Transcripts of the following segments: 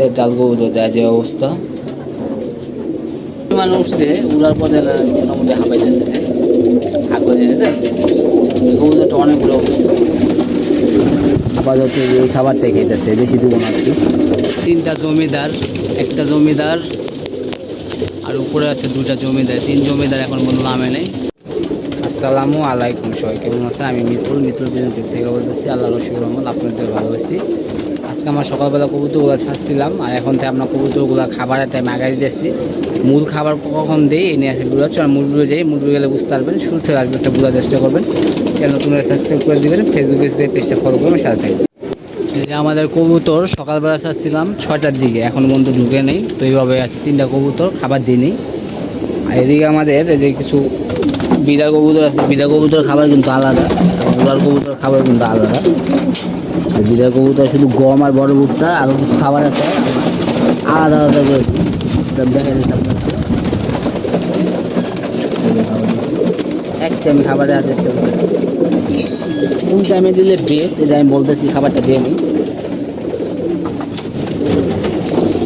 এ ডাল যায় যে অবস্থা। মানুষ উঠছে উড়ার পরে মোটামুটি হাঁপাই যাচ্ছে কবুতরটা অনেক বড় অবস্থা। আপাতত এই খাবারটাই খেতেছে বেশি দেবো না তিনটা জমিদার একটা জমিদার আর উপরে আছে দুটা জমিদার তিন জমিদার এখন কোনো নামে নেই। আসসালামু আলাইকুম সবাই কেমন আছেন? আমি মিত্রুল মিত্রুল বিজনেস থেকে বলতেছি আল্লাহ রশিদ রহমান আপনাদের ভালোবাসি। আজকে আমরা সকালবেলা কবুতরগুলো ছাড়ছিলাম, আর এখন থেকে আমরা কবুতরগুলো খাবারের টাইম আগাই দিতেছি। মূল খাবার কখন দিই, এই নিয়ে আসে বুড়ো চল মুরগুলো যাই মুরগুলো গেলে বুঝতে পারবেন, শুরু থেকে আসবে একটা বোঝার চেষ্টা করবেন। চ্যানেল নতুন সাবস্ক্রাইব করে দেবেন ফেসবুক পেজটা ফলো করবেন, সাথে থাকবেন। আমাদের কবুতর, সকালবেলা ছাড়ছিলাম ছয়টার দিকে, এখন পর্যন্ত ঢুকে নেই, তো এইভাবে তিনটা কবুতর খাবার দিই দিইনি। আর এদিকে আমাদের যে কিছু বিড়া কবুতর আছে বিড়া কবুতর খাবার কিন্তু আলাদা উড়ার কবুতর খাবার কিন্তু আলাদা। আর বিড়া কবুতর, শুধু গম আর বড় ভুট্টা আরও কিছু খাবার আছে। আলাদা আলাদা করে। দেখা আপনার এক টাইম খাবার দেওয়ার কোন টাইমে দিলে বেশ এটা আমি বলতেছি, খাবারটা দিয়ে নিই।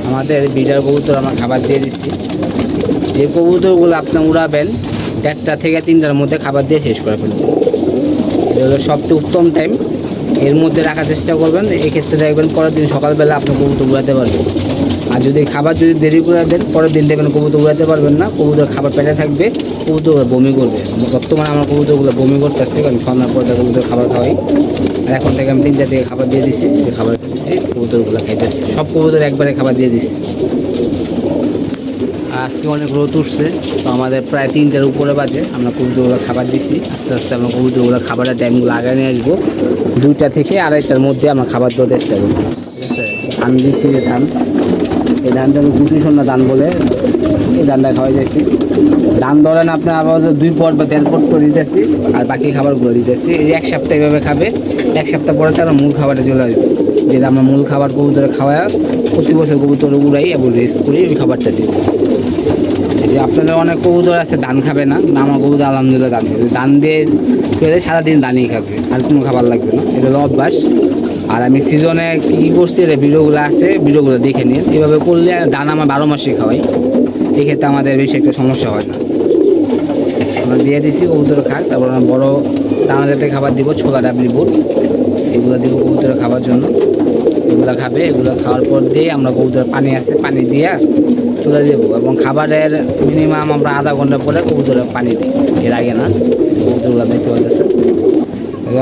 আমাদের বিজার কবুতর, আমরা খাবার দিয়ে দিচ্ছি। যে কবুতরগুলো আপনি উড়াবেন, একটা থেকে তিনটার মধ্যে খাবার দিয়ে শেষ করে ফেলবেন। এটা হলো সবচেয়ে উত্তম টাইম এর মধ্যে রাখার চেষ্টা করবেন, এক্ষেত্রে দেখবেন পরের দিন সকালবেলা আপনি কবুতর উড়াতে পারবেন। আর যদি খাবার যদি দেরি করে দেন, পরের দিন দেখবেন কবুতর উড়াতে পারবেন না কবুতর খাবার পেটে থাকবে কবুতর বমি করবে। বর্তমানে আমার কবুতরগুলো বমি করতে করতেছে, কারণ সন্ধ্যার পরে কবুতর খাবার খাওয়াই। আর এখন থেকে আমি তিনটা থেকে খাবার দিয়ে দিচ্ছি যে খাবার কবুতরগুলো খাইতেছে। সব কবুতর একবারে খাবার দিয়ে দিচ্ছি আজকে অনেক রোদ উঠছে, তো আমাদের প্রায় তিনটার উপরে বাজে। আমরা কবুতরগুলো খাবার দিচ্ছি আস্তে আস্তে আমরা কবুতরগুলো খাবারের টাইমগুলো আগে নিয়ে আসব। দুইটা থেকে আড়াইটার মধ্যে আমরা খাবার দেওয়ার চেষ্টা করব। ধান দিচ্ছি যে ধান। এই ধানটা আমি গুটি শূন্য ধান বলে। এই ধানটা খাওয়াই যাচ্ছি ধান ধরেন আপনার আবার দুই পট বা দেড় পট করে দিতেছি, আর বাকি খাবারগুলো দিতেছি। এই এক সপ্তাহ এভাবে খাবে, এক সপ্তাহ পরে তারা মূল খাবারটা চলে আসবে। যেটা আমরা মূল খাবার কবুতরে খাওয়া, প্রতি বছর কবুতর উড়াই এবং রেস্ট করি, ওই খাবারটা দিই। যে আপনাদের অনেক কবুতর আছে ধান খাবে না। আমার কবুতর আলহামদুলিল্লাহ ধান খাবে। ধান দিয়ে খেলে সারাদিন ধানই খাবে, আর কোনো খাবার লাগবে না। এটা হলো অভ্যাস। আর আমি সিজনে কী করছি, এটা ভিডিওগুলো আছে, ভিডিওগুলো দেখে নিন। এভাবে করলে ধান আমার বারো মাসে খাওয়াই। এক্ষেত্রে আমাদের বেশি একটা সমস্যা হয় না। আমরা দিয়ে দিছি, কবুতর খাক। তারপর আমরা বড়ো দানা জাতীয় খাবার দিব, ছোলা ডাবলি বুট। এগুলো দিব কবুতরের খাবার জন্য। এগুলো খাবে, এগুলো খাওয়ার পর দিয়ে আমরা কবুতরের পানি আছে, পানি দিয়ে তুলে দেবো এবং খাবারের মিনিমাম আমরা আধা ঘণ্টা পরে কবুতরের পানি দিই। এর আগে না, কবুতরগুলো দেখতে পাচ্ছে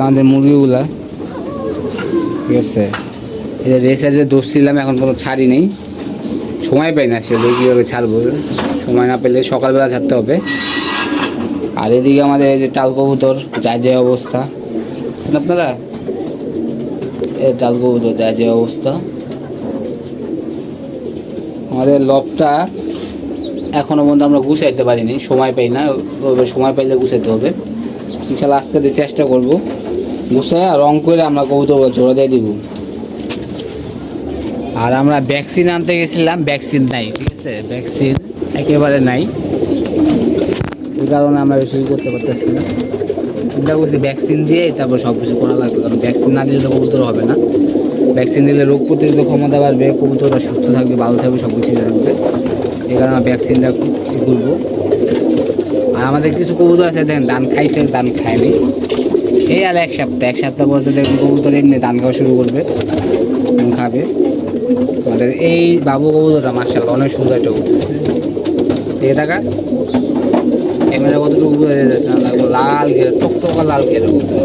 আমাদের মুরগিগুলা। ঠিক আছে? এই যে রেসে যে দোষ ছিলাম, এখন কোনো ছাড়ি নেই। সময় পাই না সেগুলো কীভাবে ছাড়বো। সময় না পেলে সকালবেলা ছাড়তে হবে। আর এদিকে আমাদের এই যে টাল কবুতর যা যে অবস্থা। আপনারা? এই টাল কবুতর যা যে অবস্থা। আমাদের লবটা এখনও পর্যন্ত আমরা গুছাইতে পারিনি। সময় পাই না সময় পাইলে গুছাইতে হবে। ইনশাল্লাহ আজকে দিয়ে চেষ্টা করব। গুছায় রং করে আমরা কবুতর জোড়া দিয়ে দিব। আর আমরা ভ্যাকসিন আনতে গেছিলাম ভ্যাকসিন নাই, ঠিক আছে? ভ্যাকসিন একেবারে নাই। এই কারণে আমরা বেশি করতে পারতেছি না। চিন্তা করছি ভ্যাকসিন দিয়ে তারপর সব কিছু করা লাগবে, কারণ ভ্যাকসিন না দিলে তো কবুতর হবে না। ভ্যাকসিন দিলে রোগ প্রতিরোধ ক্ষমতা বাড়বে কবুতরটা সুস্থ থাকবে, ভালো থাকবে সব কিছু থাকবে। এই কারণে ভ্যাকসিনটা ই করব আর আমাদের কিছু কবুতর আছে, দেখেন ধান খাইছে ধান খায়নি। এই আর এক সপ্তাহ এক সপ্তাহ পর দেখবেন কবুতর এমনি ধান খাওয়া শুরু করবে ধান খাবে। আমাদের এই বাবু কবুতরটা মার্শাল অনেক সুন্দর একটা কবুতর। দেখে ক্যামেরা কতটুকু লাল ঘেরা, টকটকা লাল ঘেরা কবুতর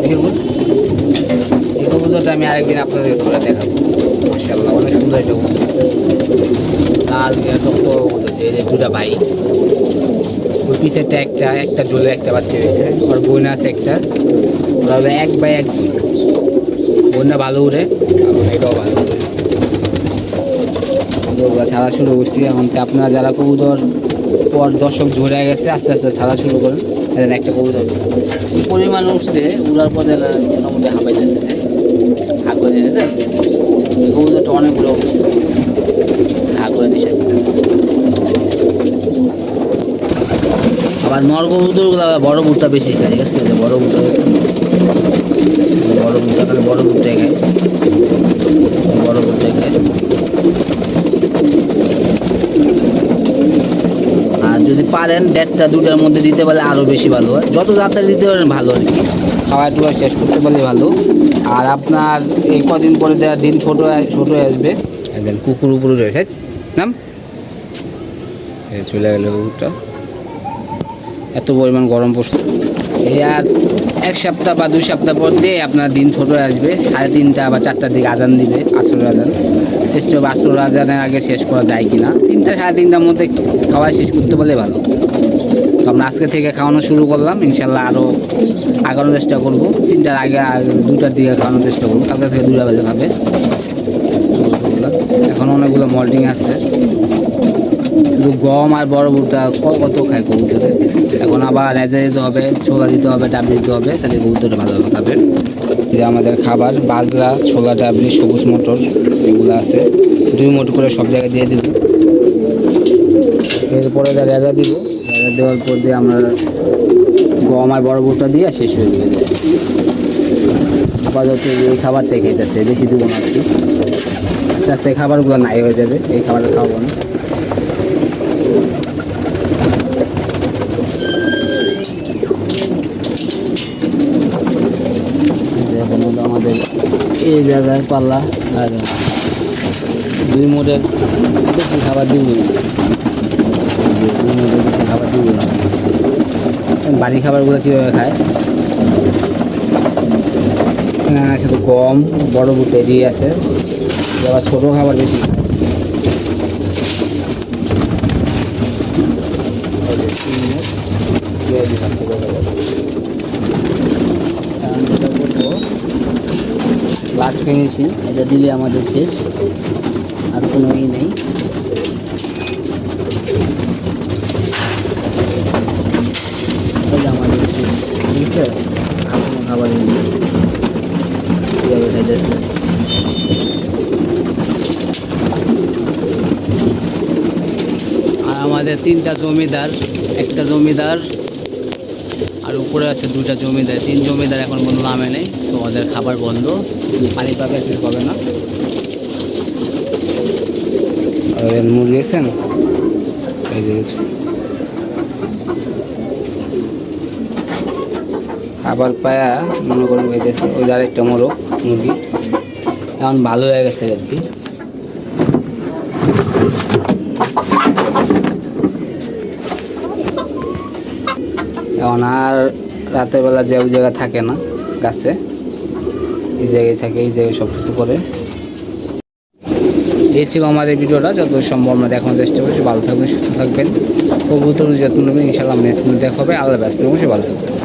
কবুতরটা আমি আরেকদিন আপনাদের ঘরে দেখাবো। মার্শাল্লাহ অনেক সুন্দর একটা লাল দুটা ভাই। ওই পিছেরটা একটা একটা জ্বলে একটা বাচ্চা হয়েছে। ওর বোন আছে একটা। ওরা এক বাই এক ঝুল বোনটা ভালো উড়ে এটাও ভালো। ছাড়া শুরু করছি। এখন আপনারা যারা কবুতর পর দর্শক ঝরে গেছে, আস্তে আস্তে ছাড়া শুরু করেন। একটা কবুতর। পরিমাণ উঠছে, উড়ার পরে মোটামুটি হাঁপাই আবার বড় বেশি ঠিক আছে? বড় বড় বড় খায়। বড় খায়। আর যদি পারেন, দেড়টা দুটার মধ্যে দিতে পারলে আরও বেশি ভালো হয়। যত তাড়াতাড়ি দিতে পারেন, ভালো আর কি। খাওয়া টুয়া শেষ করতে পারলে ভালো। আর আপনার এই কদিন পরে দেওয়ার দিন ছোটো ছোটো আসবে। একদম কুকুর উপরে রয়েছে। নাম? চলে গেল কুকুরটা। এত পরিমাণ গরম পড়ছে। এই আর এক সপ্তাহ বা দুই সপ্তাহ পর দিয়ে আপনার দিন ছোট আসবে। সাড়ে তিনটা বা চারটার দিকে আজান দিবে আসর আজান। চেষ্টা হবে আসর আজানের আগে শেষ করা যায় কিনা। তিনটা সাড়ে তিনটার মধ্যে খাওয়া শেষ করতে পারলে ভালো। আমরা আজকে থেকে খাওয়ানো শুরু করলাম। ইনশাল্লাহ আরও আগানোর চেষ্টা করব। তিনটার আগে দুটার দিকে খাওয়ানোর চেষ্টা করব। কালকে থেকে দুটা বাজে খাবে। এখন অনেকগুলো মল্টিং আছে। শুধু গম আর বড় বুটটা কত খায় কবুতরে? এখন আবার রেজা দিতে হবে, ছোলা দিতে হবে ডাবলি দিতে হবে, তাহলে কবুতরটা ভালোভাবে খাবে। যে আমাদের খাবার, বাজরা, ছোলা ডাবলি সবুজ মটর, এগুলো আছে। দুই মোট করে সব জায়গায় দিয়ে দিব। এরপরে রেজা দিব দেওয়ার পর দিয়ে আমরা গম আর বড় বুটটা দিয়ে শেষ হয়ে যাবে। আপাতত এই খাবারটাই খেতেছে, বেশি দিব না আস্তে আস্তে খাবারগুলো নাই হয়ে যাবে, এই খাবারটা খাওয়াবো না। আমাদের এই জায়গায় পাল্লা, আর দুই মোটের বেশি খাবার দিব খাবার দিব না বাড়ি খাবারগুলো কীভাবে খায়? শুধু গম, বড় বুটে দিয়ে আছে। আবার ছোটো খাবার বেশি খায়। দিয়ে লাস্ট ফিনিশিং এটা দিলে আমাদের শেষ। আর কোনো ই নেই এটা আমাদের শেষ ঠিক আছে? আর খাবার কীভাবে খাইতেছে? আর আমাদের তিনটা জমিদার একটা জমিদার আর উপরে আছে দুটা জমিদার। তিন জমিদার এখন কোনো নামে নেই তো ওদের খাবার বন্ধ। পানি পাবে কিছু পাবে না? মুরগি গেছেন এই যে খাবার পায়া মনে করুন হইতেছে, ওই যে আরেকটা মোরগ, মুরগি। এখন ভালো হয়ে গেছে আর কি। এখন আর রাতের বেলা যে ওই জায়গায় থাকে না, গাছে, এই জায়গায় থাকে, এই জায়গায় সব কিছু করে। এই ছিল আমাদের ভিডিওটা যত সম্ভব আমরা দেখানোর চেষ্টা করছি। ভালো থাকবেন, সুস্থ থাকবেন। কবুতর যত্ন নেবেন ইনশাল্লাহ নেক্সট দেখা হবে। ব্যস্ত ভালো থাকবেন।